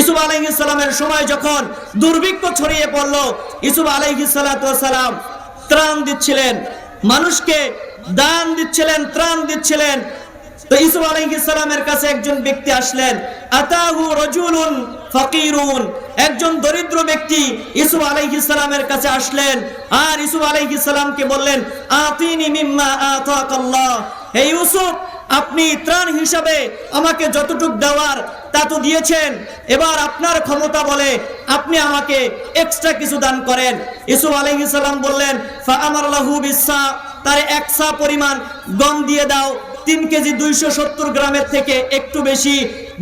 ইসুফ আলাইহিসসালামের সময় যখন দুর্ভিক্ষ ছড়িয়ে পড়ল, ইসুফ আলাইহিসসালাম ত্রাণ দিচ্ছিলেন, মানুষকে দান দিচ্ছিলেন, ত্রাণ দিচ্ছিলেন। তো ইসুফ কাছে একজন ব্যক্তি আসলেন, আতাহু রাজুলুন ফাকিরুন। একজন দরিদ্র ব্যক্তি ইসুফ আলাইহিসসালামের কাছে আসলেন আর ইসুফ আলাইহিসসালামকে বললেন, আতিনি মিম্মা আতাকাল্লাহ। হে ইউসুফ আপনি ত্রাণ হিসাবে আমাকে যতটুক দেওয়ার তা তো দিয়েছেন। এবার আপনার ক্ষমতা বলে আপনি আমাকে এক্সট্রা কিছু দান করেন। ইসু আলাইহিস সালাম বললেন ফা আমার লাহু বিসা তার একসা পরিমাণ গম দিয়ে দাও। তিন কেজি দুইশো সত্তর গ্রামের থেকে একটু বেশি।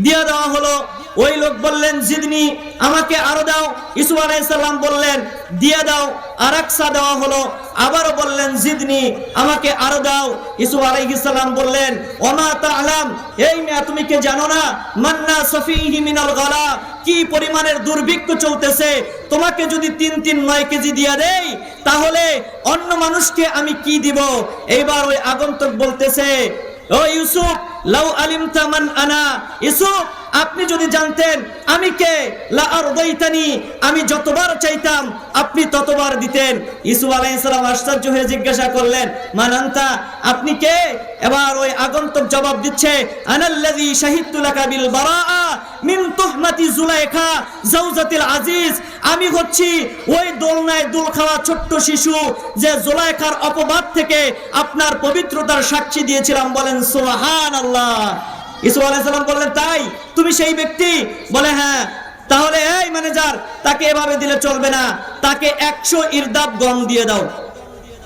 দিয়ে দেওয়া হলো ওই লোক বললেন, জিদনি, আমাকে আরও দাও। ইসু আলাইসাল্লাম বললেন, দিয়ে দাও। আর একসা দেওয়া হলো। আবারও বললেন, জিদনি, আমাকে আরও দাও। ইসু আলাইহিসসালাম বললেন, ওমা তাআলাম এই মেয়ে, তুমি কি জানো না? মান্না সফিহি মিনাল গলা, কি পরিমাণের দুর্ভিক্ষ চলতেছে? তোমাকে যদি তিন তিন নয় কেজি দিয়ে দেই, তাহলে অন্য মানুষকে আমি কি দিব? এইবার ওই আগন্তুক বলতেছে, ও ইউসুফ লাউ আলিমতা মান আনা। আপনি যদি জানতেন আমি কে? লা আরদাইতানি, আমি যতবার চাইতাম আপনি ততবার দিতেন। ইসুফ আলাইহিস সালাম আশ্চর্য হয়ে জিজ্ঞাসা করলেন মানান্তা আপনি কে? এবার ওই আগন্তুক জবাব দিচ্ছে মিন জুলাইখা আজিজ। আমি হচ্ছি ওই দোলনায় দোল খাওয়া ছোট্ট শিশু যে জুলাইখার অপবাদ থেকে আপনার পবিত্রতার সাক্ষী দিয়েছিলাম। বলেন, সুবহানাল্লাহ। ইসু আলাইসাল্লাম বললেন, তাই? তুমি সেই ব্যক্তি? বলে হ্যাঁ। তাহলে, এই ম্যানেজার, তাকে এভাবে দিলে চলবে না। তাকে একশো ইরদাব গম দিয়ে দাও।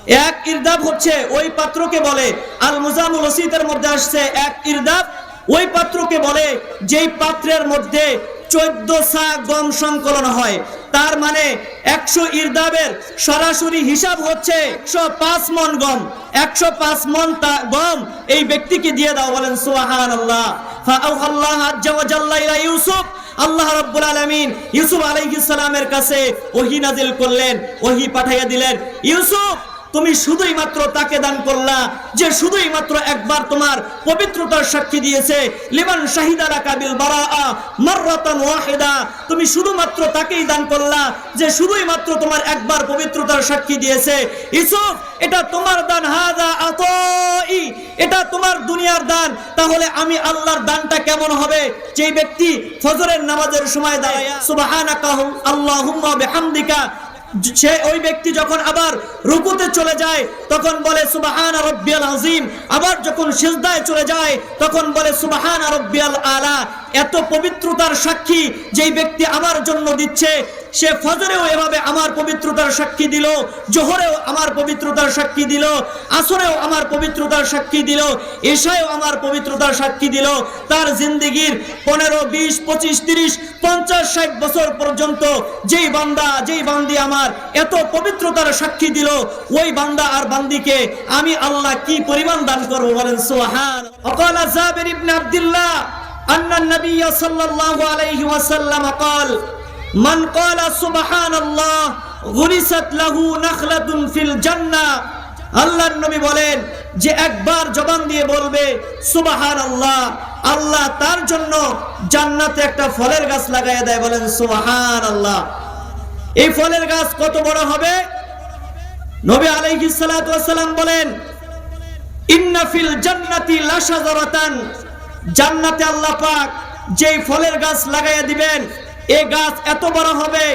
এক ইরদাব হচ্ছে, ওই পাত্রকে বলে, আল মুজামুল ওসিদের মধ্যে আসছে এক ইরদাব। ওই পাত্রকে বলে, যেই পাত্রের মধ্যে চোদ্দ সা গম সংকলন হয়। তার মানে একশো ইরদাবের সরাসরি হিসাব হচ্ছে একশো পাঁচ মন গম। একশো পাঁচ মন গম এই ব্যক্তিকে দিয়ে দাও, বলেন আল্লাহ ইউসুফ। আল্লাহ রাব্বুল ইউসুফ আলাইহিস কাছে ওহী নাজিল করলেন, ওহী পাঠাইয়া দিলেন। ইউসুফ তুমি শুধুই মাত্র তাকে দান করলা যে শুধুই মাত্র একবার তোমার পবিত্রতার সাক্ষী দিয়েছে। লিমান শাহিদারা কাবিল বারাআ মাররাতান ওয়াহিদা। তুমি শুধুমাত্র তাকেই দান করলা যে শুধুই মাত্র তোমার একবার পবিত্রতার সাক্ষী দিয়েছে। ইসুফ এটা তোমার দান হাদা আতাই। এটা তোমার দুনিয়ার দান। তাহলে আমি আল্লাহর দানটা কেমন হবে? যেই ব্যক্তি ফজরের নামাজের সময় দাঁড়ায় সুবহানাকা আল্লাহুম্মা বিহামদিকা সে ওই ব্যক্তি যখন আবার রুকুতে চলে যায়, তখন বলে, সুবাহান রব্বিয়াল আজিম আবার যখন সিজদায় চলে যায়, তখন বলে, সুবাহান রব্বিয়াল আলা। এত পবিত্রতার সাক্ষী যেই ব্যক্তি আমার জন্য দিচ্ছে সে ফজরেও এভাবে আমার পবিত্রতার সাক্ষী দিল জোহরেও আমার পবিত্রতার সাক্ষী দিল আসরেও আমার পবিত্রতার সাক্ষী দিল এশায়ও আমার পবিত্রতার সাক্ষী দিল তার জিন্দিগির পনেরো বিশ পঁচিশ তিরিশ পঞ্চাশ ষাট বছর পর্যন্ত যেই বান্দা যেই বান্দি আমার এত পবিত্রতার সাক্ষী দিল ওই বান্দা আর বান্দিকে আমি আল্লাহ কি পরিমাণ দান করবো বলেন সোহান অকাল জাবির ইবনে আব্দুল্লাহ أن النبي صلى الله عليه وسلم قال মান ক্বালা সুবহানাল্লাহ গুরিসাত লাহু নাখলাতুন ফিল জান্নাহ। আল্লাহর নবী বলেন, যে একবার জবান দিয়ে বলবে সুবাহান আল্লাহ আল্লাহ তার জন্য জান্নাতে একটা ফলের গাছ লাগাইয়া দেয়, বলেন সুবাহান আল্লাহ এই ফলের গাছ কত বড় হবে? নবী আলাইহি সালাম বলেন ইন্নাফিল জান্নাতি লাশাজারাতান। জান্নাতে আল্লাহ পাক যেই ফলের গাছ লাগাইয়া দিবেন এই গাছ এত বড় হবে?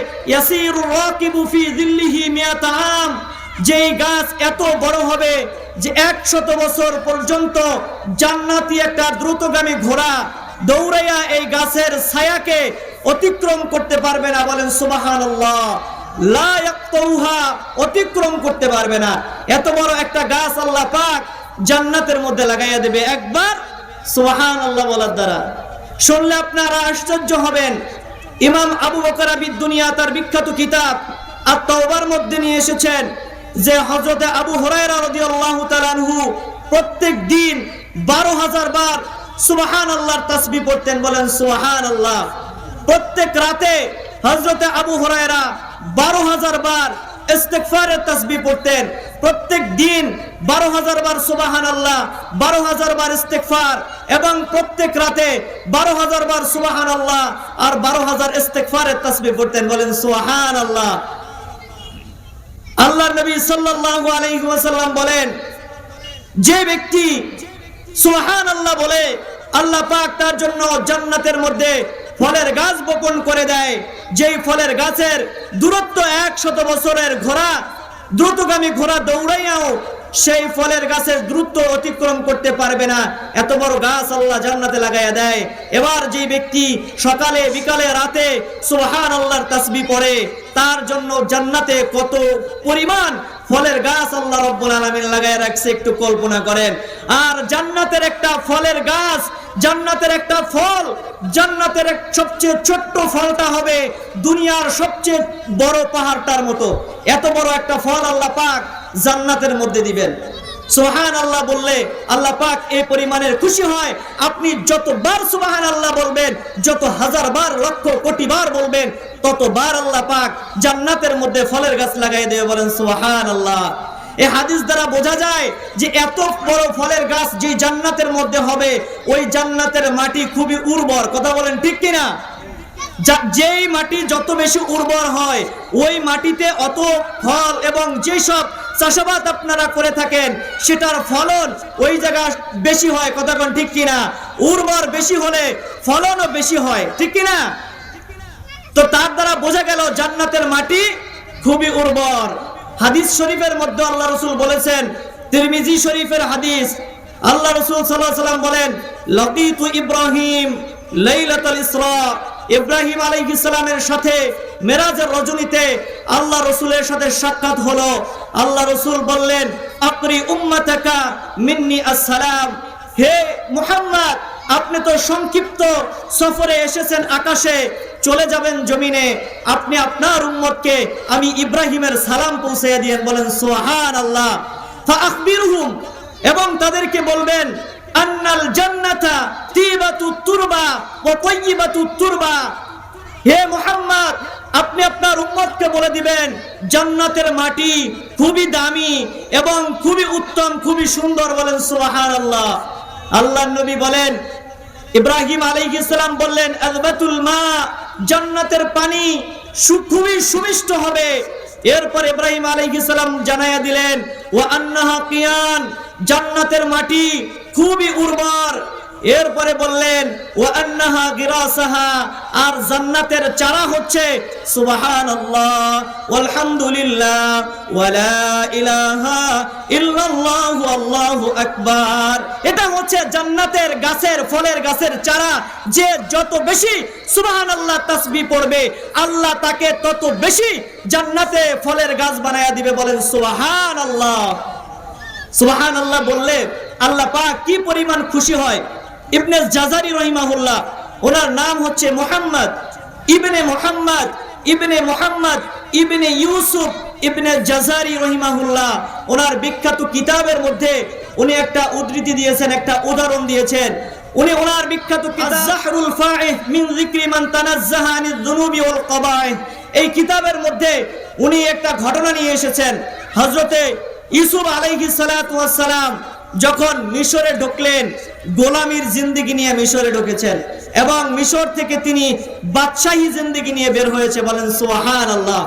যেই গাছ এত বড় হবে যে একশত বছর পর্যন্ত জান্নাতি একটা দ্রুতগামী ঘোড়া দৌড়াইয়া এই গাছের ছায়াকে অতিক্রম করতে পারবে না। বলেন, সুবহানাল্লাহ। লা অতিক্রম করতে পারবে না। এত বড় একটা গাছ আল্লাহ পাক জান্নাতের মধ্যে লাগাইয়া দেবে। একবার সুবহান আল্লাহ বলার দ্বারা। শুনলে আপনারা আশ্চর্য হবেন ইমাম আবু বকর আবিদ দুনিয়া তার বিখ্যাত কিতাব আর তওবার মধ্যে নিয়ে এসেছেন, যে হযরতে আবু হুরায়রা রাদিয়াল্লাহু তাআলা আনহু প্রত্যেক দিন 12000 বার সুবহান আল্লাহর তাসবিহ পড়তেন, বলেন সুবহান আল্লাহ প্রত্যেক রাতে হযরতে আবু হুরায়রা 12000 বার ইস্তেগফারের তাসবিহ পড়তেন। প্রত্যেক দিন বারো হাজার বার সুবাহান আল্লাহ বারো হাজার বার ইস্তেকফার এবং প্রত্যেক রাতে বারো হাজার বার সুবাহান আল্লাহ আর বারো হাজার ইস্তেকফারের তসবি পড়তেন বলেন সুহান আল্লাহ আল্লাহ নবী সাল্লাল্লাহু আলাইহি ওয়াসাল্লাম বলেন, যে ব্যক্তি সুহান আল্লাহ বলে, আল্লাহ পাক তার জন্য জান্নাতের মধ্যে ফলের গাছ বপন করে দেয়। যেই ফলের গাছের দূরত্ব একশত বছরের ঘোড়া দ্রুতগামী ঘোড়া দৌড়াইয়াও সেই ফলের গাছের দ্রুত অতিক্রম করতে পারবে না। এত বড় গাছ আল্লাহ জান্নাতে লাগাইয়া দেয়। এবার যে ব্যক্তি সকালে, বিকালে, রাতে সুহান আল্লাহর তাসবি পড়ে, তার জন্য জান্নাতে কত পরিমাণ ফলের গাছ আল্লাহ রব্বুল আলমিন লাগাই রাখছে, একটু কল্পনা করেন। আর জান্নাতের একটা ফলের গাছ, জান্নাতের একটা ফল, জান্নাতের এক সবচেয়ে ছোট্ট ফলটা হবে দুনিয়ার সবচেয়ে বড় পাহাড়টার মতো। এত বড় একটা ফল আল্লাহ পাক জান্নাতের মধ্যে দিবেন। সোহান আল্লাহ বললে, আল্লাহ পাক এই পরিমাণের খুশি হয়। আপনি যতবার সোহান আল্লাহ বলবেন, যত হাজার বার লক্ষ কোটি বার বলবেন, ততবার আল্লাহ পাক জান্নাতের মধ্যে ফলের গাছ লাগাই দেবে বলেন সোহান আল্লাহ এ হাদিস দ্বারা বোঝা যায় যে এত বড় ফলের গাছ যে জান্নাতের মধ্যে হবে, ওই জান্নাতের মাটি খুবই উর্বর। কথা বলেন ঠিক কিনা? যেই মাটি যত বেশি উর্বর হয়, ওই মাটিতে অত ফল এবং যেসব চাষাবাদ আপনারা করে থাকেন, সেটার ফলন ওই জায়গা বেশি হয়। কথা কোন ঠিক কিনা? উর্বর বেশি হলে ফলনও বেশি হয়। ঠিক কিনা? তো তার দ্বারা বোঝা গেল জান্নাতের মাটি খুবই উর্বর। হাদিস শরীফের মধ্যে আল্লাহ রসুল বলেছেন, তিরমিজি শরীফের হাদিস, আল্লাহ রসুল সাল্লাহ সাল্লাম বলেন লকিতু ইব্রাহিম লাইলাতুল ইসরা। ইব্রাহিম আলাইহিস ইসলামের সাথে মেরাজের রজনীতে আল্লাহ রসুলের সাথে সাক্ষাৎ হলো। আল্লাহ রসুল বললেন, আপনি উম্মাতাকা মিন্নি আসসালাম। হে মুহাম্মদ, আপনি তো সংক্ষিপ্ত সফরে এসেছেন আকাশে, চলে যাবেন জমিনে। আপনি আপনার উম্মতকে আমি ইব্রাহিমের সালাম পৌঁছে দিয়েন। বলেন সোহান আল্লাহ এবং তাদেরকে বলবেন আন্নাল জান্নাতা তিবাতু তুরবা ওয়া তাইয়িবাতু হে মুহাম্মদ, আপনি আপনার উম্মতকে বলে দিবেন, জান্নাতের মাটি খুবই দামি এবং খুবই উত্তম, খুবই সুন্দর বলেন সুবহানাল্লাহ। আল্লাহ আল্লাহ নবী বলেন, ইব্রাহিম আলাইহিস সালাম বললেন আযবাতুল মা, জান্নাতের পানি খুবই সুমিষ্ট হবে। এরপর ইব্রাহিম আলাইহিস জানায়া দিলেন, ওয়া আন্নাহা কিয়ান, জান্নাতের মাটি খুবই উর্বর। এরপরে বললেন ও আন্নাহা গিরাসাহা আর জান্নাতের চারা হচ্ছে, সুবহানাল্লাহ, ওয়ালহামদুলিল্লাহ ওয়ালা ইলাহা ইল্লাল্লাহু, আল্লাহু আকবার। এটা হচ্ছে জান্নাতের গাছের, ফলের গাছের চারা, যে যত বেশি, সুবহানাল্লাহ, তাসবিহ পড়বে, আল্লাহ তাকে তত বেশি জান্নাতে ফলের গাছ বানায়া দিবে বলেন, সুবহানাল্লাহ। সুবাহান আল্লাহ বললে আল্লাহ পাক কি পরিমাণ খুশি হয়? ইবনে জাজারি রহিমাহুল্লাহ ওনার নাম হচ্ছে মোহাম্মদ। ইবনে মোহাম্মদ ইবনে মোহাম্মদ ইবনে ইউসুফ ইবনে জাজারি রহিমাহুল্লাহ ওনার বিখ্যাত কিতাবের মধ্যে উনি একটা উদ্ধৃতি দিয়েছেন একটা উদাহরণ দিয়েছেন। উনি ওনার বিখ্যাত কিতাব জাহরুল ফাইহ মিন যিকরি মান তানাজ্জাহা আনিজ যুনুবি ওয়াল কবাইহ এই কিতাবের মধ্যে উনি একটা ঘটনা নিয়ে এসেছেন। হযরতে ইউসুফ আলাইহি সালাম যখন মিশরে ঢুকলেন, গোলামির জিন্দিগি নিয়ে মিশরে ঢুকেছেন এবং মিশর থেকে তিনি বাদশাহী জিন্দিগি নিয়ে বের হয়েছে বলেন সুবহান আল্লাহ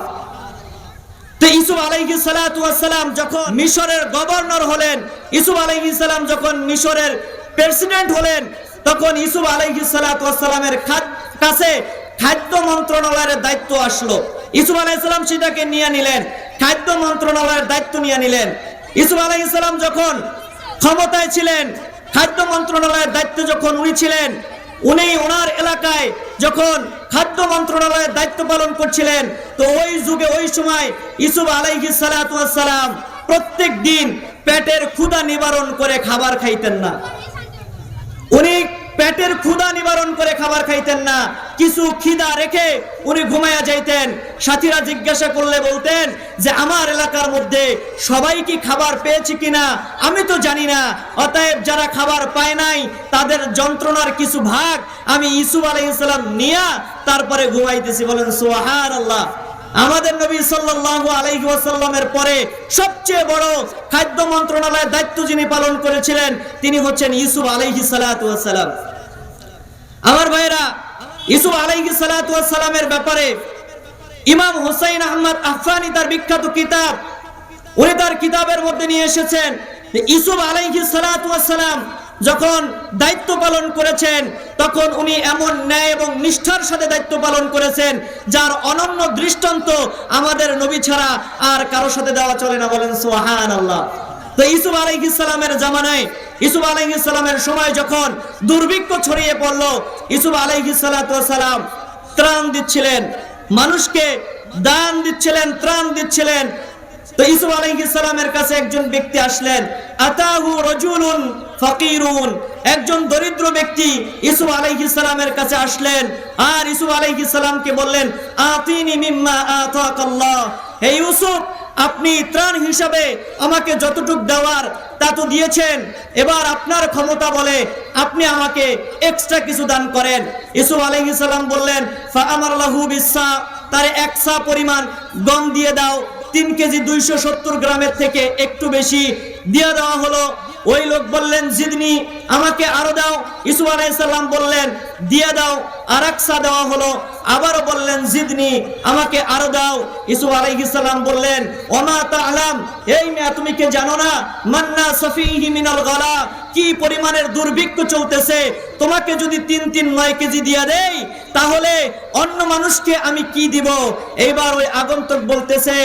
তখন খাদ্য মন্ত্রণালয়ের দায়িত্ব আসলো। ইসুফ আলাইহিস সালাম সেটাকে নিয়ে নিলেন, খাদ্য মন্ত্রণালয়ের দায়িত্ব নিয়ে নিলেন। ইসুফ আলাইহিস সালাম যখন ক্ষমতায় ছিলেন, খাদ্য মন্ত্রণালয়ের দায়িত্ব যখন উনি ছিলেন, উনি ওনার এলাকায় যখন খাদ্য মন্ত্রণালয়ের দায়িত্ব পালন করছিলেন, তো ওই যুগে, ওই সময় ইসুফ আলাইহি সালাম প্রত্যেক দিন পেটের ক্ষুধা নিবারণ করে খাবার খাইতেন না। পেটের ক্ষুদা নিবারণ করে খাবার খাইতেন না। কিছু খিদা রেখে উনি ঘুমাইয়া যাইতেন। সাথীরা জিজ্ঞাসা করলে বলতেন যে, আমার এলাকার মধ্যে সবাই কি খাবার পেয়েছে কিনা? আমি তো জানি না। অতএব যারা খাবার পায় নাই, তাদের যন্ত্রণার কিছু ভাগ আমি ইসুফ আলাইহিসসালাম নিয়া তারপরে ঘুমাইতেছি। বলেন সোহার আল্লাহ আমাদের নবী সাল্লাল্লাহু আলাইহি ওয়াসাল্লামের পরে সবচেয়ে বড় খাদ্য মন্ত্রণালয়ের দায়িত্ব যিনি পালন করেছিলেন, তিনি হচ্ছেন ইউসুফ আলাইহি সালাতু ওয়াসালাম। আমার ভাইরা ইউসুফ আলাইহি সালাতু ওয়াসালামের ব্যাপারে ইমাম হোসাইন আহমদ আফফানি তার বিখ্যাত কিতাব, উনি তার কিতাবের মধ্যে নিয়ে এসেছেন ইউসুফ আলাইহি সালাতু ওয়াসালাম যখন দায়িত্ব পালন করেছেন, তখন উনি এমন ন্যায় এবং নিষ্ঠার সাথে দায়িত্ব পালন করেছেন, যার অনন্য দৃষ্টান্ত আমাদের নবী ছাড়া আর কারও সাথে দেওয়া চলে না। বলেন সোহান আল্লাহ তো ইসুফ আলাইহিস সালামের জামানায় ইসুফ আলাইহিস সালামের সময় যখন দুর্ভিক্ষ ছড়িয়ে পড়ল ইসুফ আলাইহিস সালাতু ত্রাণ দিচ্ছিলেন। মানুষকে দান দিচ্ছিলেন, ত্রাণ দিচ্ছিলেন। তো ইসুফ আলাইহিস সালামের কাছে একজন ব্যক্তি আসলেন, আতাহু রাজুলুন ফাকিরুন। একজন দরিদ্র ব্যক্তি ইসুফ আলাইহিস সালামের কাছে আসলেন আর ইসুফ আলাইহিস সালামকে বললেন, আতিনি মিম্মা আতাকাল্লাহ। হে ইউসুফ, আপনি ত্রাণ হিসাবে আমাকে যতটুক দেওয়ার তা তো দিয়েছেন। এবার আপনার ক্ষমতা বলে আপনি আমাকে এক্সট্রা কিছু দান করেন। ইসুফ আলাইহিস সালাম বললেন ফা আমার লাহু বিসা। তার একসা পরিমাণ গম দিয়ে দাও। তিন কেজি দুইশো সত্তর গ্রামের থেকে একটু বেশি দিয়ে দেওয়া হলো। ওই লোক বললেন, জিদনি, আমাকে আরও দাও। ইসু আলাইসাল্লাম বললেন, দিয়ে দাও। আর একসা দেওয়া হলো। আবারও বললেন, জিদনি, আমাকে আরও দাও। ইসু আলাইহিসাল্লাম বললেন, ওমা তাআলাম, এই মেয়া, তুমি কে জানো না? মান্না সফিহি গলা, কি পরিমাণের দুর্ভিক্ষ চলতেছে? তোমাকে যদি তিন তিন নয় কেজি দিয়ে দেই, তাহলে অন্য মানুষকে আমি কি দিব? এইবার ওই আগন্তুক বলতেছে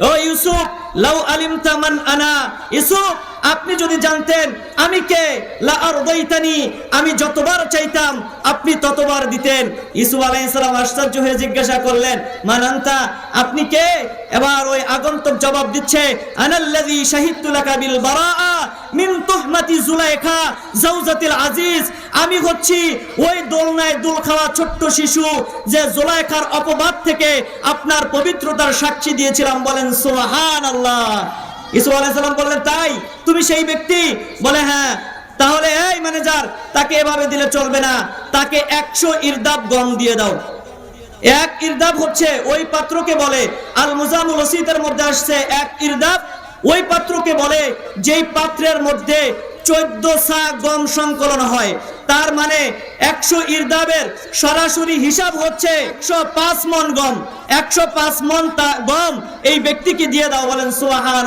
ও ইউসুফ লাউ আনা। আপনি যদি জানতেন আমি কে? আমি যতবার চাইতাম আপনি ততবার দিতেন। আশ্চর্য হয়ে জিজ্ঞাসা করলেন মানান্তা আপনি কে? এবার ওই আগন্তুক জবাব দিচ্ছে আনাল্লাযী শাহিদতু লাকা বিল বারাআ মিন তুহমাতি আজিজ। আমি হচ্ছি ওই দোলনায় দোল খাওয়া ছোট্ট শিশু যে জুলাইখার অপবাদ থেকে আপনার পবিত্রতার সাক্ষী দিয়েছিলাম। বলেন, সুবহানাল্লাহ। ইসু আলাইসাল্লাম বললেন, তাই? তুমি সেই ব্যক্তি? বলে হ্যাঁ। তাহলে, এই ম্যানেজার, তাকে এভাবে দিলে চলবে না। তাকে একশো ইরদাব গম দিয়ে দাও। এক ইরদাব হচ্ছে, ওই পাত্রকে বলে, আল মুজামুল ওসিদের মধ্যে আসছে এক ইরদাব। ওই পাত্রকে বলে, যেই পাত্রের মধ্যে চোদ্দ সা গম সংকলন হয় তার মানে একশো ইরদাবের সরাসরি হিসাব হচ্ছে একশো পাঁচ মন গম। একশো পাঁচ মন গম এই ব্যক্তিকে দিয়ে দাও, বলেন সুহান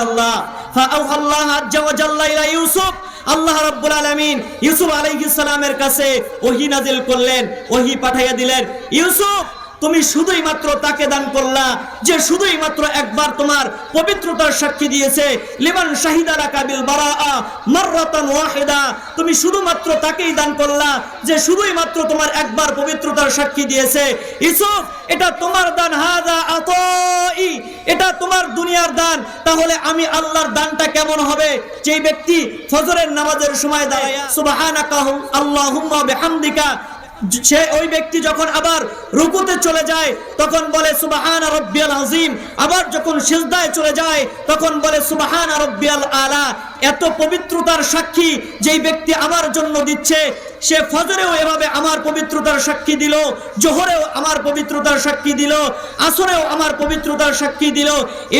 ইউসুফ। আল্লাহ রাব্বুল আলামিন ইউসুফ আলাইহিস কাছে ওহি নাজিল করলেন, ওহি পাঠাইয়া দিলেন। ইউসুফ তুমি শুধুই মাত্র তাকে দান করলা, যে শুধুই মাত্র একবার তোমার পবিত্রতার সাক্ষী দিয়েছে। লিমান শাহিদারা কাবিল বারাআ মাররাতান ওয়াহিদা। তুমি শুধুমাত্র তাকেই দান করলা, যে শুধুই মাত্র তোমার একবার পবিত্রতার সাক্ষী দিয়েছে। ইউসুফ, এটা তোমার দান, হাদা আতাই। এটা তোমার দুনিয়ার দান। তাহলে আমি আল্লাহর দানটা কেমন হবে? যেই ব্যক্তি ফজরের নামাজের সময় দাঁড়ায় সুবহানাকা আল্লাহুম্মা বিহামদিকা সে ওই ব্যক্তি যখন আবার রুকুতে চলে যায়, তখন বলে, সুবাহান আরবিয়াল আজিম আবার যখন সিজদায় চলে যায়, তখন বলে, সুবাহান রব্বিয়াল আলা। এত পবিত্রতার সাক্ষী যেই ব্যক্তি আমার জন্য দিচ্ছে, সে ফজরেও এভাবে আমার পবিত্রতার সাক্ষী দিল, জোহরেও আমার পবিত্রতার সাক্ষী দিল, আসরেও আমার পবিত্রতার সাক্ষী দিল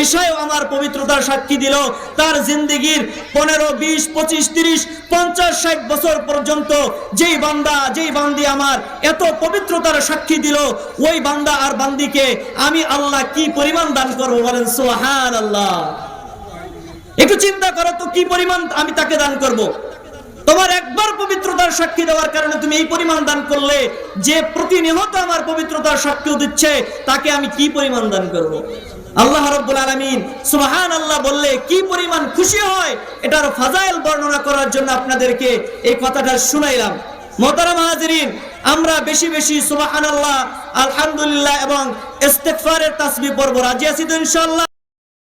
এশায়ও আমার পবিত্রতার সাক্ষী দিল। তার জিন্দিগির পনেরো, বিশ, পঁচিশ, তিরিশ, পঞ্চাশ, ষাট বছর পর্যন্ত যেই বান্দা, যেই বান্দি আমার এত পবিত্রতার সাক্ষী দিল, ওই বান্দা আর বান্দিকে আমি আল্লাহ কি পরিমাণ দান করব বলেন সোহান আল্লাহ একটু চিন্তা করো তো, কি পরিমাণ আমি তাকে দান করব। তোমার একবার পবিত্রতার সাক্ষী দেওয়ার কারণে তুমি এই পরিমাণ দান করলে, যে প্রতিনিয়ত আমার পবিত্রতার সাক্ষী দিচ্ছে, তাকে আমি কি পরিমাণ দান করব। আল্লাহ রব্বুল আলমিন আল্লাহ বললে, কি পরিমাণ খুশি হয়, এটার ফাজাইল বর্ণনা করার জন্য আপনাদেরকে এই কথাটা শুনাইলাম মোতারাম আমরা বেশি বেশি সুবাহান আল্লাহ আলহামদুলিল্লাহ এবং ইস্তেকফারের তাসবি রাজি তো ইনশাল্লাহ